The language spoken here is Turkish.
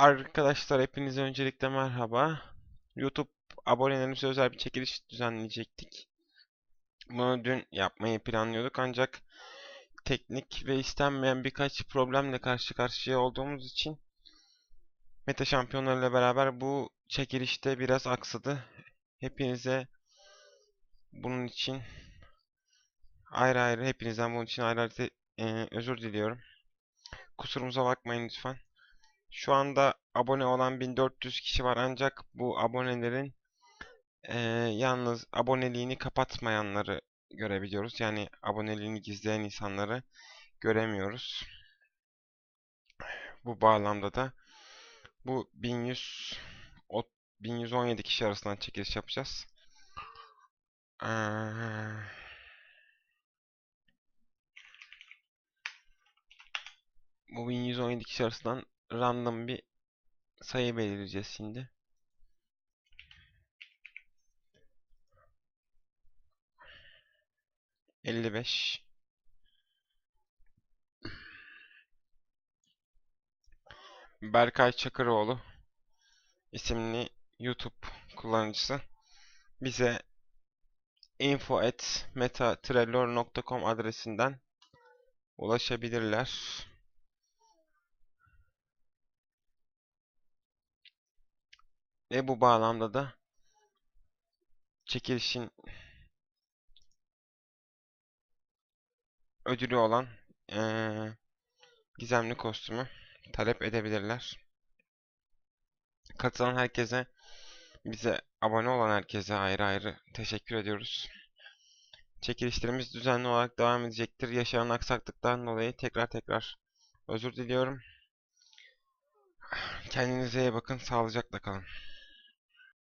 Arkadaşlar hepinize öncelikle merhaba. YouTube abonelerimize özel bir çekiliş düzenleyecektik. Bunu dün yapmayı planlıyorduk ancak teknik ve istenmeyen birkaç problemle karşı karşıya olduğumuz için Meta şampiyonlarıyla beraber bu çekilişte biraz aksadı. Hepinize bunun için ayrı ayrı hepinizden bunun için ayrı ayrı eee, özür diliyorum. Kusurumuza bakmayın lütfen. Şu anda abone olan 1400 kişi var ancak bu abonelerin eee, yalnız aboneliğini kapatmayanları görebiliyoruz. Yani aboneliğini gizleyen insanları göremiyoruz. Bu bağlamda da bu 1100 o 1117 kişi arasından çekiliş yapacağız. Eee, bu 1117 kişi arasından random bir sayı belirleyeceğiz şimdi. Elli beş. Berkay Çakıroğlu isimli YouTube kullanıcısı bize info@metatrellor.com adresinden ulaşabilirler. Ve bu bağlamda da çekilişin ödülü olan eee, gizemli kostümü talep edebilirler. Katılan herkese, bize abone olan herkese ayrı ayrı teşekkür ediyoruz. Çekilişlerimiz düzenli olarak devam edecektir. Yaşanan aksaklıktan dolayı tekrar tekrar özür diliyorum. Kendinize iyi bakın, sağlıcakla kalın.